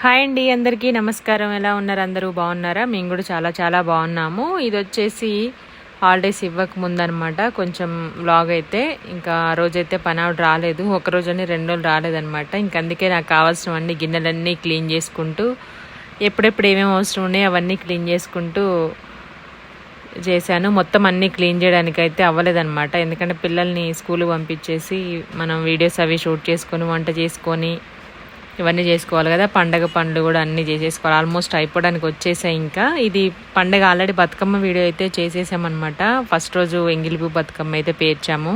Hi అండి అందరికీ నమస్కారం. ఎలా ఉన్నారు? అందరూ బాగున్నారా? మేము కూడా చాలా చాలా బాగున్నాము. ఇది వచ్చేసి హాలిడేస్ ఇవ్వకముందనమాట కొంచెం వ్లాగ్ అయితే ఇంకా ఆ రోజైతే పని ఆవిడ రాలేదు. ఒక రోజని రెండు రోజులు రాలేదనమాట. ఇంక అందుకే నాకు కావాల్సినవన్నీ గిన్నెలన్నీ క్లీన్ చేసుకుంటూ ఎప్పుడెప్పుడు ఏమేమి అవసరం ఉన్నాయో అవన్నీ క్లీన్ చేసుకుంటూ చేశాను. మొత్తం అన్నీ క్లీన్ చేయడానికి అయితే అవ్వలేదన్నమాట ఎందుకంటే పిల్లల్ని స్కూల్ పంపించేసి మనం వీడియోస్ అవి షూట్ చేసుకొని వంట చేసుకొని ఇవన్నీ చేసుకోవాలి కదా. పండగ పండ్లు కూడా అన్నీ చేసేసుకోవాలి. ఆల్మోస్ట్ అయిపోవడానికి వచ్చేసాయి ఇంకా. ఇది పండగ ఆల్రెడీ బతుకమ్మ వీడియో అయితే చేసేసామన్నమాట. ఫస్ట్ రోజు ఎంగిలిపూ బతుకమ్మ అయితే పేర్చాము.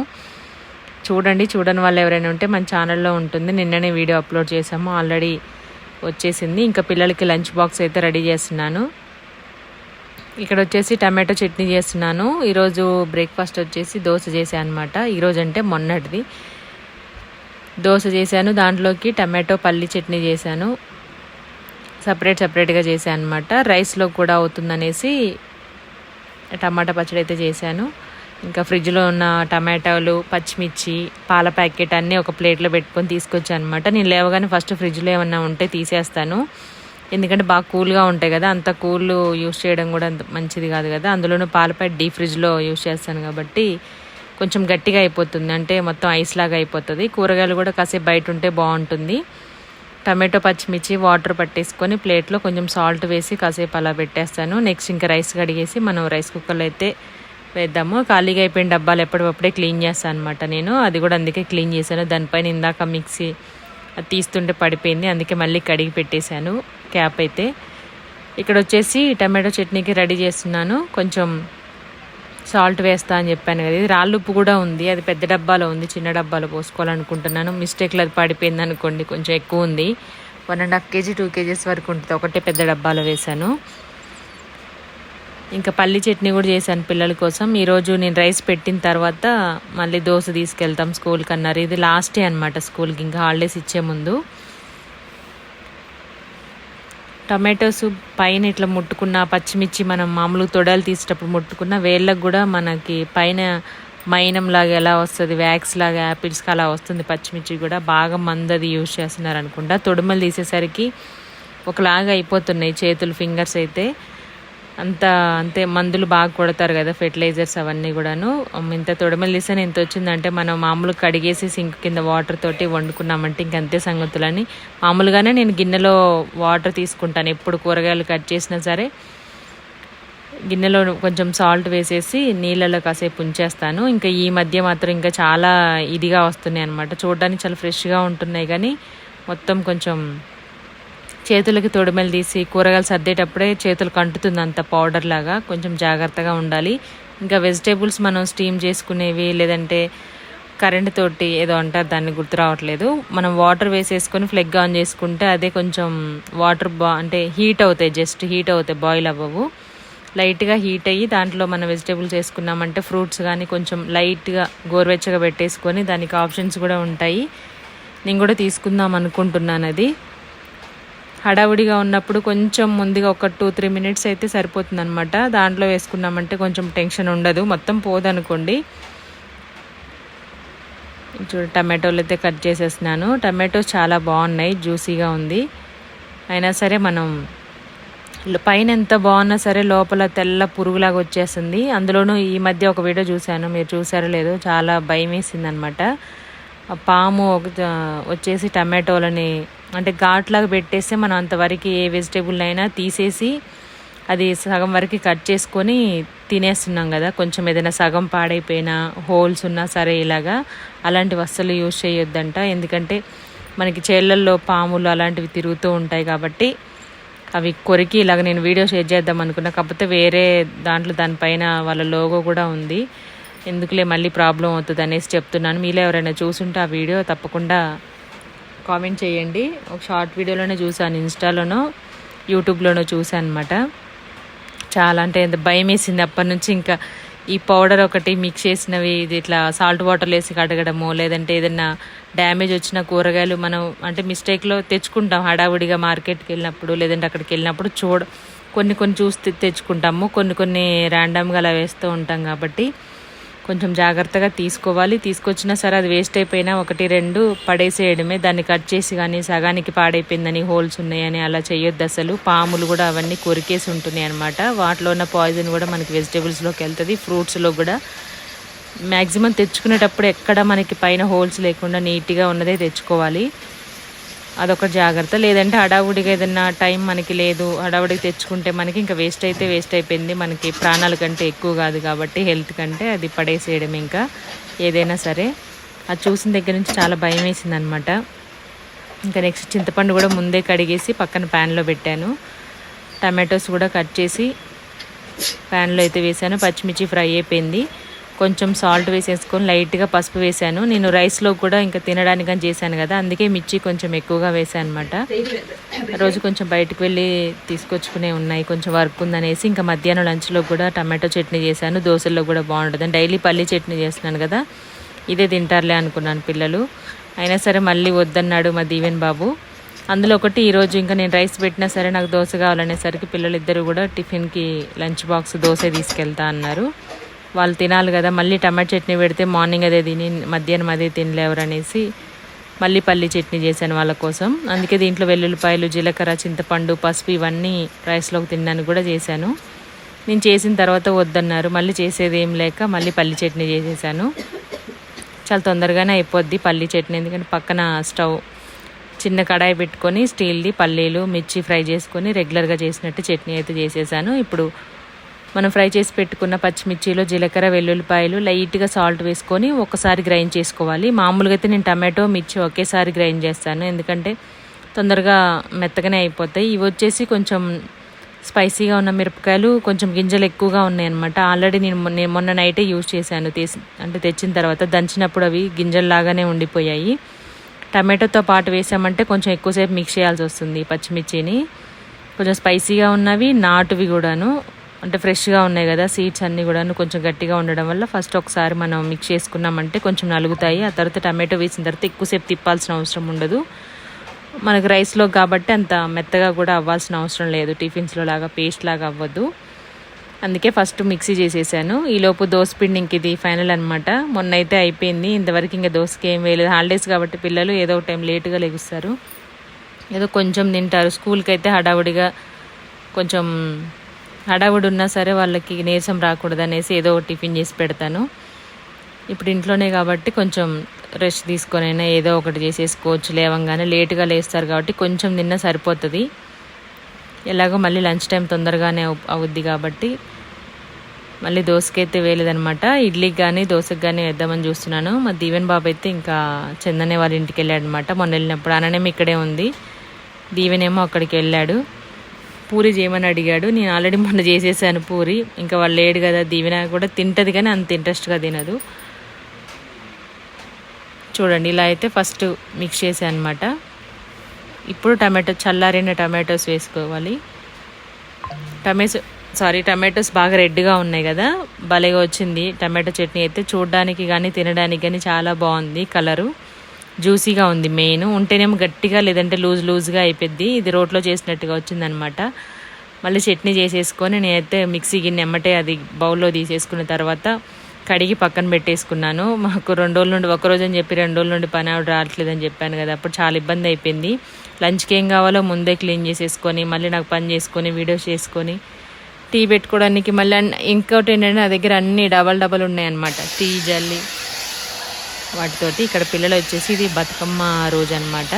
చూడండి చూడని వాళ్ళు ఎవరైనా ఉంటే మన ఛానల్లో ఉంటుంది. నిన్ననే వీడియో అప్లోడ్ చేసాము. ఆల్రెడీ వచ్చేసింది. ఇంకా పిల్లలకి లంచ్ బాక్స్ అయితే రెడీ చేస్తున్నాను. ఇక్కడ వచ్చేసి టమాటో చట్నీ చేస్తున్నాను. ఈరోజు బ్రేక్ఫాస్ట్ వచ్చేసి దోశ చేశాను అనమాట ఈరోజు అంటే మొన్నటిది. దోశ చేశాను దాంట్లోకి టమాటో పల్లి చట్నీ చేశాను. సపరేట్ సపరేట్గా చేశాను అనమాట రైస్లో కూడా అవుతుందనేసి టమాటా పచ్చడి అయితే చేశాను. ఇంకా ఫ్రిడ్జ్లో ఉన్న టమాటాలు పచ్చిమిర్చి పాల ప్యాకెట్ అన్నీ ఒక ప్లేట్లో పెట్టుకొని తీసుకొచ్చాను అనమాట నేను లేవగానే ఫస్ట్ ఫ్రిడ్జ్లో ఏమన్నా ఉంటే తీసేస్తాను. ఎందుకంటే బాగా కూల్గా ఉంటాయి కదా అంత కూల్ యూస్ చేయడం కూడా అంత మంచిది కాదు కదా. అందులోనూ పాల ప్యాకెట్ డీ ఫ్రిడ్జ్లో యూస్ చేస్తాను కాబట్టి కొంచెం గట్టిగా అయిపోతుంది. అంటే మొత్తం ఐస్ లాగా అయిపోతుంది. కూరగాయలు కూడా కాసేపు బయట ఉంటే బాగుంటుంది. టమాటో పచ్చిమిర్చి వాటర్ పట్టేసుకొని ప్లేట్లో కొంచెం సాల్ట్ వేసి కాసేపు అలా పెట్టేస్తాను. నెక్స్ట్ ఇంకా రైస్ కడిగేసి మనం రైస్ కుక్కర్లో అయితే వేద్దాము. ఖాళీగా అయిపోయిన డబ్బాలు ఎప్పటికప్పుడే క్లీన్ చేస్తాను అనమాట నేను. అది కూడా అందుకే క్లీన్ చేశాను. దానిపైన ఇందాక మిక్సీ అది తీస్తుంటే పడిపోయింది. అందుకే మళ్ళీ కడిగి పెట్టేశాను. క్యాప్ అయితే. ఇక్కడ వచ్చేసి టమాటో చట్నీకి రెడీ చేస్తున్నాను. కొంచెం సాల్ట్ వేస్తా అని చెప్పాను కదా ఇది రాళ్ళుప్పు కూడా ఉంది అది పెద్ద డబ్బాలో ఉంది చిన్న డబ్బాలో పోసుకోవాలనుకుంటున్నాను. మిస్టేక్లో అది పడిపోయింది అనుకోండి కొంచెం ఎక్కువ ఉంది. One and half kg two kgs వరకు ఉంటుంది ఒకటే పెద్ద డబ్బాలో వేశాను. ఇంకా పల్లి చట్నీ కూడా చేశాను పిల్లల కోసం. ఈరోజు నేను రైస్ పెట్టిన తర్వాత మళ్ళీ దోశ తీసుకెళ్తాం స్కూల్కి అన్నారు ఇది లాస్ట్ డే అనమాట స్కూల్కి ఇంకా హాలిడేస్ ఇచ్చే ముందు. టమాటోస్ పైన ఇట్లా ముట్టుకున్న పచ్చిమిర్చి మనం మామూలు తొడలు తీసేటప్పుడు ముట్టుకున్న వేళ్ళకు కూడా మనకి పైన మైనం లాగా ఎలా వస్తుంది వ్యాక్స్ లాగా యాపిల్స్కి అలా వస్తుంది పచ్చిమిర్చి కూడా. బాగా మందది యూజ్ చేస్తున్నారు అనుకుంటా తొడుమలు తీసేసరికి ఒకలాగా అయిపోతున్నాయి చేతులు ఫింగర్స్ అయితే. అంత అంతే మందులు బాగా కొడతారు కదా ఫెర్టిలైజర్స్ అవన్నీ కూడాను. ఇంత తొడమలు తీసాను ఎంత వచ్చిందంటే మనం మామూలు కడిగేసి సింక్ కింద వాటర్ తోటి వండుకున్నామంటే ఇంకంతే సంగతులని. మామూలుగానే నేను గిన్నెలో వాటర్ తీసుకుంటాను ఎప్పుడు కూరగాయలు కట్ చేసినా సరే. గిన్నెలో కొంచెం సాల్ట్ వేసేసి నీళ్ళలో కాసేపు ఉంచేస్తాను. ఇంకా ఈ మధ్య మాత్రం ఇంకా చాలా ఇదిగా వస్తున్నాయి అనమాట చూడడానికి చాలా ఫ్రెష్గా ఉంటున్నాయి కానీ మొత్తం కొంచెం చేతులకి తొడిమెలు తీసి కూరగాయలు సర్దేటప్పుడే చేతులు కంటుతుంది అంత పౌడర్ లాగా. కొంచెం జాగ్రత్తగా ఉండాలి. ఇంకా వెజిటేబుల్స్ మనం స్టీమ్ చేసుకునేవి లేదంటే కరెంట్ తోటి ఏదో అంటారు దాన్ని గుర్తు రావట్లేదు. మనం వాటర్ వేసేసుకొని ఫ్లెగ్ ఆన్ చేసుకుంటే అదే కొంచెం వాటర్ బా అంటే హీట్ అవుతాయి జస్ట్ హీట్ అవుతాయి బాయిల్ అవ్వవు. లైట్గా హీట్ అయ్యి దాంట్లో మనం వెజిటేబుల్స్ వేసుకున్నామంటే ఫ్రూట్స్ కానీ కొంచెం లైట్గా గోరువెచ్చగా పెట్టేసుకొని దానికి ఆప్షన్స్ కూడా ఉంటాయి. నేను కూడా తీసుకుందాం అనుకుంటున్నాను అది. హడావుడిగా ఉన్నప్పుడు కొంచెం ముందుగా ఒక టూ త్రీ మినిట్స్ అయితే సరిపోతుంది అనమాట దాంట్లో వేసుకున్నామంటే కొంచెం టెన్షన్ ఉండదు. మొత్తం పోదనుకోండి. చూడు టమాటోలు అయితే కట్ చేసేసినాను. టమాటోస్ చాలా బాగున్నాయి జ్యూసీగా ఉంది. అయినా సరే మనం పైన ఎంత బాగున్నా సరే లోపల తెల్ల పురుగులాగా వచ్చేస్తుంది అందులోనూ ఈ మధ్య ఒక వీడియో చూశాను. మీరు చూసారో లేదో చాలా భయం వేసింది అనమాట పాము వచ్చేసి టమాటోలని అంటే ఘాట్లాగా పెట్టేస్తే మనం అంతవరకు ఏ వెజిటేబుల్ అయినా తీసేసి అది సగం వరకు కట్ చేసుకొని తినేస్తున్నాం కదా. కొంచెం ఏదైనా సగం పాడైపోయినా హోల్స్ ఉన్నా సరే ఇలాగా అలాంటి వస్తువులు యూజ్ చేయొద్దంట. ఎందుకంటే మనకి చేళ్ళల్లో పాములు అలాంటివి తిరుగుతూ ఉంటాయి కాబట్టి అవి కొరికి ఇలాగ నేను వీడియో షేర్ చేద్దాం అనుకున్నా. కాకపోతే వేరే దాంట్లో దానిపైన వాళ్ళ లోగో కూడా ఉంది. ఎందుకులే మళ్ళీ ప్రాబ్లం అవుతుంది అనేసి చెప్తున్నాను. మీలో ఎవరైనా చూసుంటే ఆ వీడియో తప్పకుండా కామెంట్ చేయండి. ఒక షార్ట్ వీడియోలోనే చూసాను ఇన్స్టాలోనో యూట్యూబ్లోనో చూసాను అనమాట చాలా అంటే ఎంత భయం వేసింది అప్పటి నుంచి. ఇంకా ఈ పౌడర్ ఒకటి మిక్స్ చేసినవి ఇది ఇట్లా సాల్ట్ వాటర్ వేసి కడగడము లేదంటే ఏదైనా డ్యామేజ్ వచ్చిన కూరగాయలు మనం అంటే మిస్టేక్లో తెచ్చుకుంటాం. హడావుడిగా మార్కెట్కి వెళ్ళినప్పుడు లేదంటే అక్కడికి వెళ్ళినప్పుడు చూడ కొన్ని కొన్ని చూసి తెచ్చుకుంటాము. కొన్ని కొన్ని ర్యాండమ్గా అలా వేస్తూ ఉంటాం కాబట్టి కొంచెం జాగ్రత్తగా తీసుకోవాలి. తీసుకొచ్చినా సరే అది వేస్ట్ అయిపోయినా ఒకటి రెండు పడేసేయడమే. దాన్ని కట్ చేసి కానీ సగానికి పాడైపోయిందని హోల్స్ ఉన్నాయని అలా చేయొద్దు అసలు. పాములు కూడా అవన్నీ కొరికేసి ఉంటున్నాయి అనమాట వాటిలో ఉన్న పాయిజన్ కూడా మనకి వెజిటేబుల్స్లోకి వెళ్తుంది. ఫ్రూట్స్లో కూడా మ్యాక్సిమం తెచ్చుకునేటప్పుడు ఎక్కడ మనకి పైన హోల్స్ లేకుండా నీట్గా ఉన్నదే తెచ్చుకోవాలి. అదొక జాగ్రత్త. లేదంటే హడావుడిగా ఏదన్నా టైం మనకి లేదు. హడావుడికి తెచ్చుకుంటే మనకి ఇంకా వేస్ట్ అయితే వేస్ట్ అయిపోయింది. మనకి ప్రాణాల కంటే ఎక్కువ కాదు కాబట్టి హెల్త్ కంటే అది పడేసేయడం ఇంకా ఏదైనా సరే. అది చూసిన దగ్గర నుంచి చాలా భయం వేసింది అనమాట ఇంకా నెక్స్ట్ చింతపండు కూడా ముందే కడిగేసి పక్కన ప్యాన్లో పెట్టాను. టమాటోస్ కూడా కట్ చేసి ప్యాన్లో అయితే వేసాను. పచ్చిమిర్చి ఫ్రై అయిపోయింది. కొంచెం సాల్ట్ వేసేసుకొని లైట్గా పసుపు వేసాను నేను రైస్లో కూడా ఇంకా తినడానికని చేశాను కదా అందుకే మిర్చి కొంచెం ఎక్కువగా వేసాను అనమాట రోజు కొంచెం బయటకు వెళ్ళి తీసుకొచ్చుకునే ఉన్నాయి కొంచెం వర్క్ ఉందనేసి ఇంకా మధ్యాహ్నం లంచ్లో కూడా టమాటో చట్నీ చేశాను దోశల్లో కూడా బాగుంటుంది. డైలీ పల్లి చట్నీ చేస్తున్నాను కదా ఇదే తింటారులే అనుకున్నాను పిల్లలు. అయినా సరే మళ్ళీ వద్దన్నాడు మా దీవెన్ బాబు. అందులో ఒకటి ఈరోజు ఇంకా నేను రైస్ పెట్టినా సరే నాకు దోశ కావాలనేసరికి పిల్లలు ఇద్దరు కూడా టిఫిన్కి లంచ్ బాక్స్ దోశ తీసుకెళ్తా అన్నారు. వాళ్ళు తినాలి కదా మళ్ళీ టమాటా చట్నీ పెడితే మార్నింగ్ అదే తిని మధ్యాహ్నం అదే తినలేవరు అనేసి మళ్ళీ పల్లి చట్నీ చేశాను వాళ్ళ కోసం. అందుకే దీంట్లో వెల్లుల్లిపాయలు జీలకర్ర చింతపండు పసుపు ఇవన్నీ రైస్లోకి తినడానికి కూడా చేశాను. నేను చేసిన తర్వాత వద్దన్నారు. మళ్ళీ చేసేది ఏం లేక మళ్ళీ పల్లి చట్నీ చేసేసాను. చాలా తొందరగానే అయిపోద్ది పల్లి చట్నీ. ఎందుకంటే పక్కన స్టవ్ చిన్న కడాయి పెట్టుకొని స్టీల్ది పల్లీలు మిర్చి ఫ్రై చేసుకొని రెగ్యులర్గా చేసినట్టు చట్నీ అయితే చేసేసాను. ఇప్పుడు మనం ఫ్రై చేసి పెట్టుకున్న పచ్చిమిర్చిలో జీలకర్ర వెల్లుల్లిపాయలు లైట్గా సాల్ట్ వేసుకొని ఒకసారి గ్రైండ్ చేసుకోవాలి. మామూలుగా అయితే నేను టమాటో మిర్చి ఒకేసారి గ్రైండ్ చేస్తాను. ఎందుకంటే తొందరగా మెత్తగానే అయిపోతాయి. ఇవి వచ్చేసి కొంచెం స్పైసీగా ఉన్న మిరపకాయలు కొంచెం గింజలు ఎక్కువగా ఉన్నాయన్నమాట. ఆల్రెడీ నేను మొన్న- నేను మొన్న నైటే యూజ్ చేశాను. తీసి అంటే తెచ్చిన తర్వాత దంచినప్పుడు అవి గింజల్లాగానే ఉండిపోయాయి. టమాటోతో పాటు వేసామంటే కొంచెం ఎక్కువసేపు మిక్స్ చేయాల్సి వస్తుంది పచ్చిమిర్చిని. కొంచెం స్పైసీగా ఉన్నవి నాటువి కూడాను. అంటే ఫ్రెష్గా ఉన్నాయి కదా సీడ్స్ అన్నీ కూడా కొంచెం గట్టిగా ఉండడం వల్ల ఫస్ట్ ఒకసారి మనం మిక్స్ చేసుకున్నామంటే కొంచెం నలుగుతాయి. ఆ తర్వాత టమాటో వేసిన తర్వాత ఎక్కువసేపు తిప్పాల్సిన అవసరం ఉండదు. మనకు రైస్లో కాబట్టి అంత మెత్తగా కూడా అవ్వాల్సిన అవసరం లేదు. టిఫిన్స్లో లాగా పేస్ట్ లాగా అవ్వదు. అందుకే ఫస్ట్ మిక్సీ చేసేసాను. ఈలోపు దోశ పిండి ఇంక ఇది ఫైనల్ అనమాట మొన్న అయితే అయిపోయింది. ఇంతవరకు ఇంకా దోశకి ఏం వేయలేదు. హాలిడేస్ కాబట్టి పిల్లలు ఏదో ఒక టైం లేట్గా లెగుస్తారు. ఏదో కొంచెం తింటారు. స్కూల్కి అయితే హడావుడిగా కొంచెం హడావుడున్నా సరే వాళ్ళకి నీరసం రాకూడదు అనేసి ఏదో ఒక టిఫిన్ చేసి పెడతాను. ఇప్పుడు ఇంట్లోనే కాబట్టి కొంచెం రెస్ట్ తీసుకొనైనా ఏదో ఒకటి చేసేసుకోవచ్చు. లేవంగానే లేటుగా లేస్తారు కాబట్టి కొంచెం తిన్నా సరిపోతుంది. ఎలాగో మళ్ళీ లంచ్ టైం తొందరగానే అవుద్ది కాబట్టి మళ్ళీ దోశకైతే వేయలేదనమాట ఇడ్లీకి కానీ దోశకి కానీ వేద్దామని చూస్తున్నాను. మా దీవెన్ బాబు అయితే ఇంకా చందనే వాళ్ళ ఇంటికి వెళ్ళాడనమాట మొన్న వెళ్ళినప్పుడు అననేమి ఇక్కడే ఉంది. దీవెనేమో అక్కడికి వెళ్ళాడు. పూరి చేయమని అడిగాడు. నేను ఆల్రెడీ మొన్న చేసేసాను పూరి. ఇంకా వాళ్ళు లేడు కదా దీవెన కూడా తింటది కానీ అంత ఇంట్రెస్ట్గా తినదు. చూడండి ఇలా అయితే ఫస్ట్ మిక్స్ చేసాను అనమాట ఇప్పుడు టమాటో చల్లారిన టమాటోస్ వేసుకోవాలి. టమాటో సారీ టమాటోస్ బాగా రెడ్గా ఉన్నాయి కదా. భలేగా వచ్చింది టమాటో చట్నీ అయితే. చూడడానికి కానీ తినడానికి కానీ చాలా బాగుంది కలరు. జ్యూసీగా ఉంది మెయిన్. ఉంటేనేమో గట్టిగా లేదంటే లూజ్ లూజ్గా అయిపోద్ది. ఇది రోట్లో చేసినట్టుగా వచ్చిందనమాట. మళ్ళీ చట్నీ చేసేసుకొని నేనైతే మిక్సీ గిన్నె ఎమ్మటే అది బౌల్లో తీసేసుకున్న తర్వాత కడిగి పక్కన పెట్టేసుకున్నాను. మాకు రెండు రోజుల నుండి ఒక రోజు అని చెప్పి రెండు రోజుల నుండి పని ఆవిడ రావట్లేదని చెప్పాను కదా. అప్పుడు చాలా ఇబ్బంది అయిపోయింది. లంచ్కి ఏం కావాలో ముందే క్లీన్ చేసేసుకొని మళ్ళీ నాకు పని చేసుకొని వీడియోస్ చేసుకొని టీ పెట్టుకోవడానికి మళ్ళీ ఇంకోటి ఏంటంటే నా దగ్గర అన్ని డబల్ డబల్ ఉన్నాయన్నమాట. టీ జల్లి వాటితోటి ఇక్కడ పిల్లలు వచ్చేసి ఇది బతుకమ్మ రోజు అనమాట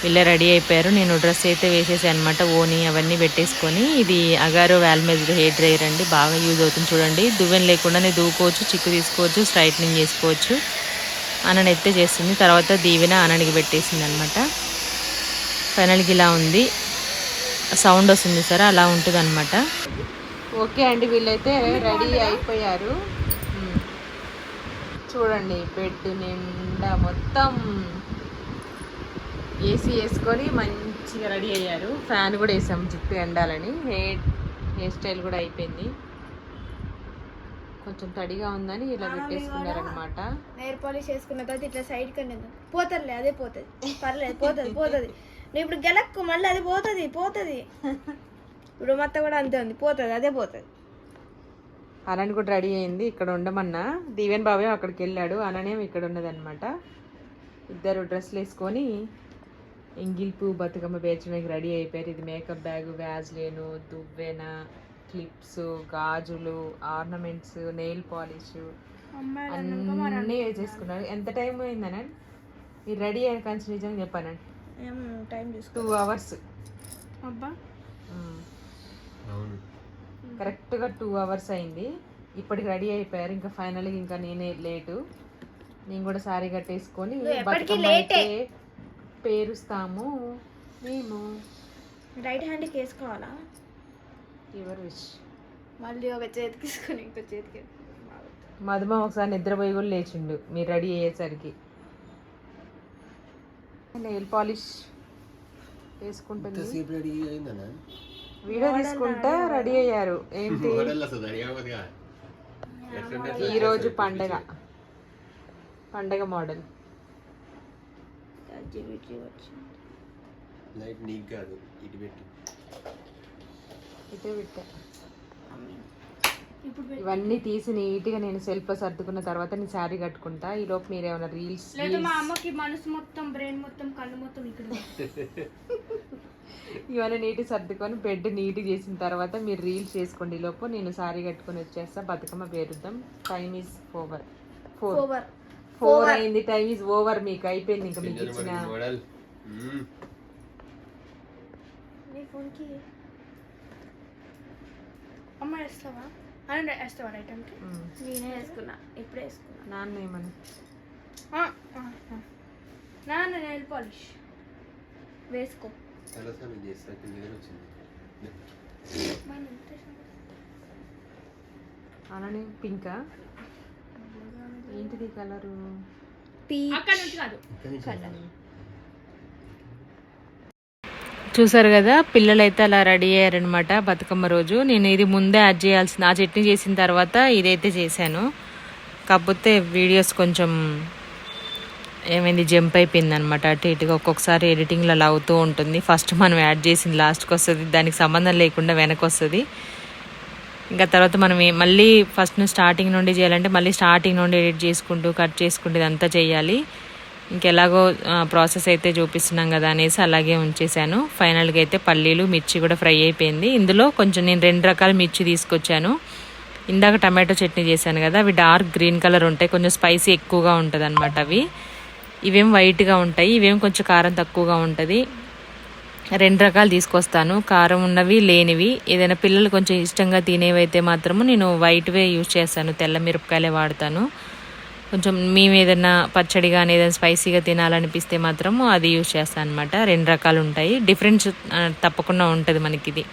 వీళ్ళే రెడీ అయిపోయారు. నేను డ్రెస్ అయితే వేసేసి అనమాట ఓని అవన్నీ పెట్టేసుకొని. ఇది అగారో వ్యాల్మేజ్డ్ హెయిర్ డ్రైయర్ అండి బాగా యూజ్ అవుతుంది చూడండి. దువ్వెన లేకుండానే దూకోవచ్చు చిక్కు తీసుకోవచ్చు స్ట్రైట్నింగ్ చేసుకోవచ్చు. అనని ఎత్తే చేస్తుంది. తర్వాత దీవెన అననికి పెట్టేసింది అనమాట ఫైనల్కి ఇలా ఉంది. సౌండ్ వస్తుంది సరే అలా ఉంటుంది అనమాట ఓకే అండి వీళ్ళైతే రెడీ అయిపోయారు. చూడండి బెడ్ నిండా మొత్తం ఏసీ వేసుకొని మంచిగా రెడీ అయ్యారు. ఫ్యాన్ కూడా వేసాం జుట్టు ఎండాలని. హెయిర్ హెయిర్ స్టైల్ కూడా అయిపోయింది. కొంచెం తడిగా ఉందని ఇలా పెట్టేసుకున్నారనమాట నెయిల్ పాలిష్ వేసుకున్న తర్వాత ఇట్లా సైడ్ కన్నా పోతుందిలే అదే పోతుంది. పర్లేదు పోతుంది పోతుంది. నువ్వు ఇప్పుడు గెలక్కు మళ్ళీ అది పోతుంది పోతుంది. ఇప్పుడు మొత్తం కూడా అంతే ఉంది పోతుంది అదే పోతుంది. అనని కూడా రెడీ అయింది. ఇక్కడ ఉండమన్నా. దీవెన్ బాబాయ్ అక్కడికి వెళ్ళాడు. అననేం ఇక్కడ ఉన్నదన్నమాట ఇద్దరు డ్రెస్సులు వేసుకొని ఎంగిల్పు బతుకమ్మ పేర్చడానికి రెడీ అయిపోయారు. ఇది మేకప్ బ్యాగ్ వ్యాజ్లేను దువ్వెన క్లిప్స్ గాజులు ఆర్నమెంట్స్ నెయిల్ పాలిష్ అన్నీ వేసేసుకున్నారు ఎంత టైం అయిందన మీరు రెడీ అయిన కంచి నిజంగా చెప్పానండి టైం అవర్స్. అబ్బా. అవును. కరెక్ట్గా టూ అవర్స్ అయింది. ఇప్పటికి రెడీ అయిపోయారు. ఇంకా ఫైనల్గా ఇంకా నేనే లేటు. నేను కూడా సారీ కట్టేసుకొని పేరుస్తాము. మేము రైట్ హ్యాండ్కి వేసుకోవాలా యువర్ విష్? మళ్ళీ ఒక చేతికి తీసుకొని ఇంకో చేతికి. మధుమ ఒకసారి నిద్రపోయి కూడా లేచిండు. మీరు రెడీ అయ్యేసరికి. నెయిల్ పాలిష్ వేసుకుంటుంది. ఎంతసేపు రెడీ అయిందన్నా వీడియో తీసుకుంటా రెడీ అయ్యారు. ఏంటి? మోడల్ అసలు రెడీ అవ్వదుగా ఎట్లుంటే అట్లా ఈ రోజు పండగ. పండగ మోడల్. లైట్ నీకు కాదు ఇటు పెట్టి. ఇటే పెట్టా. ఇప్పుడు ఇవన్నీ తీసి నీట్గా నేను సెల్ఫ్ సర్దుకున్న తర్వాత నేను శారీ కట్టుకుంటా. ఈ లోపు మీరు ఏమైనా రీల్స్ లేదా మా అమ్మకి మనసు మొత్తం బ్రెయిన్ మొత్తం కళ్ళు మొత్తం ఇక్కడ ఇవన్నీ నీట్గా సర్దుకొని బెడ్ నీట్గా చేసిన తర్వాత మీరు రీల్స్ చేసుకోండి లోపు. నేను శారీ కట్టుకొని వచ్చేస్తా. Bathukamma పేరుద్దాం time is over four over four అయింది. టైమ్ ఈజ్ ఓవర్ మీకు అయిపోయింది ఇంకా మీకు ఇచ్చిన అమ్మ వేస్తావా? అని వేస్తావా రైట్ అంటే మ్మ్. నేనే వేసుకున్నా. ఇప్పుడే వేసుకున్నా. నాన్న ఏమని నాన్న నెయిల్ పాలిష్ వేసుకో. చేస్తా నిద్ర వచ్చింది? అనని పింకా? ఏంటిది కలరు? అక్కడ నుంచి కాదు. చూసారు కదా పిల్లలు అయితే అలా రెడీ అయ్యారనమాట బతుకమ్మ రోజు. నేను ఇది ముందే యాడ్ చేయాల్సింది ఆ చట్నీ చేసిన తర్వాత ఇదైతే చేశాను. కాకపోతే వీడియోస్ కొంచెం ఏమైంది? జంప్ అయిపోయింది అనమాట అటు ఇటుగా ఒక్కొక్కసారి ఎడిటింగ్లో అలా అవుతూ ఉంటుంది. ఫస్ట్ మనం యాడ్ చేసింది లాస్ట్కి వస్తుంది. దానికి సంబంధం లేకుండా వెనక్కి వస్తుంది. ఇంకా తర్వాత మనం మళ్ళీ ఫస్ట్ స్టార్టింగ్ నుండి చేయాలంటే మళ్ళీ స్టార్టింగ్ నుండి ఎడిట్ చేసుకుంటూ కట్ చేసుకుంటూ ఇదంతా చేయాలి. ఇంకెలాగో ప్రాసెస్ అయితే చూపిస్తున్నాం కదా అనేసి అలాగే ఉంచేసాను ఫైనల్గా అయితే పల్లీలు మిర్చి కూడా ఫ్రై అయిపోయింది. ఇందులో కొంచెం నేను రెండు రకాల మిర్చి తీసుకొచ్చాను. ఇందాక టమాటో చట్నీ చేశాను కదా అవి డార్క్ గ్రీన్ కలర్ ఉంటాయి. కొంచెం స్పైసీ ఎక్కువగా ఉంటుంది అనమాట అవి. ఇవేం వైట్గా ఉంటాయి ఇవేం కొంచెం కారం తక్కువగా ఉంటుంది. రెండు రకాలు తీసుకొస్తాను. కారం ఉన్నవి లేనివి. ఏదైనా పిల్లలు కొంచెం ఇష్టంగా తినేవైతే మాత్రము నేను వైట్వే యూజ్ చేస్తాను. తెల్ల మిరపకాయలే వాడతాను. కొంచెం మేము ఏదైనా పచ్చడి కానీ ఏదైనా స్పైసీగా తినాలనిపిస్తే మాత్రము అది యూజ్ చేస్తాను అనమాట రెండు రకాలు ఉంటాయి. డిఫరెన్స్ తప్పకుండా ఉంటుంది మనకి ఇది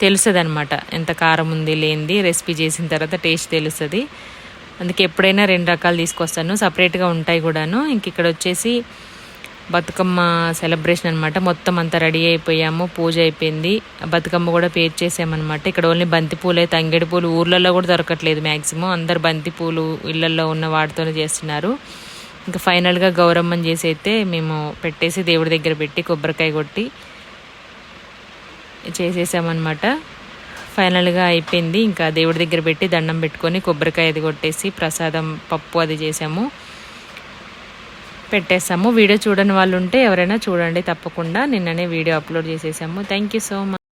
తెలుస్తుంది అనమాట ఎంత కారం ఉంది లేనిది. రెసిపీ చేసిన తర్వాత టేస్ట్ తెలుస్తుంది. అందుకే ఎప్పుడైనా రెండు రకాలు తీసుకొస్తాను. సపరేట్గా ఉంటాయి కూడాను. ఇంక ఇక్కడ వచ్చేసి బతుకమ్మ సెలబ్రేషన్ అనమాట మొత్తం అంతా రెడీ అయిపోయాము. పూజ అయిపోయింది. బతుకమ్మ కూడా పేర్చేసామన్నమాట ఇక్కడ ఓన్లీ బంతి పూలే తంగేడి పూలు ఊర్లలో కూడా దొరకట్లేదు మ్యాక్సిమం అందరు బంతి పూలు ఇళ్ళల్లో ఉన్న వాటితోనే చేస్తున్నారు. ఇంకా ఫైనల్గా గౌరమ్మని చేసి అయితే మేము పెట్టేసి దేవుడి దగ్గర పెట్టి కొబ్బరికాయ కొట్టి చేసేసామన్నమాట. ఫైనల్గా అయిపోయింది. ఇంకా దేవుడి దగ్గర పెట్టి దండం పెట్టుకొని కొబ్బరికాయ అది కొట్టేసి ప్రసాదం పప్పు అది చేసాము. పెట్టేసాము. వీడియో చూడని వాళ్ళు ఉంటే ఎవరైనా చూడండి తప్పకుండా. నిన్ననే వీడియో అప్లోడ్ చేసేసాము. Thank you so much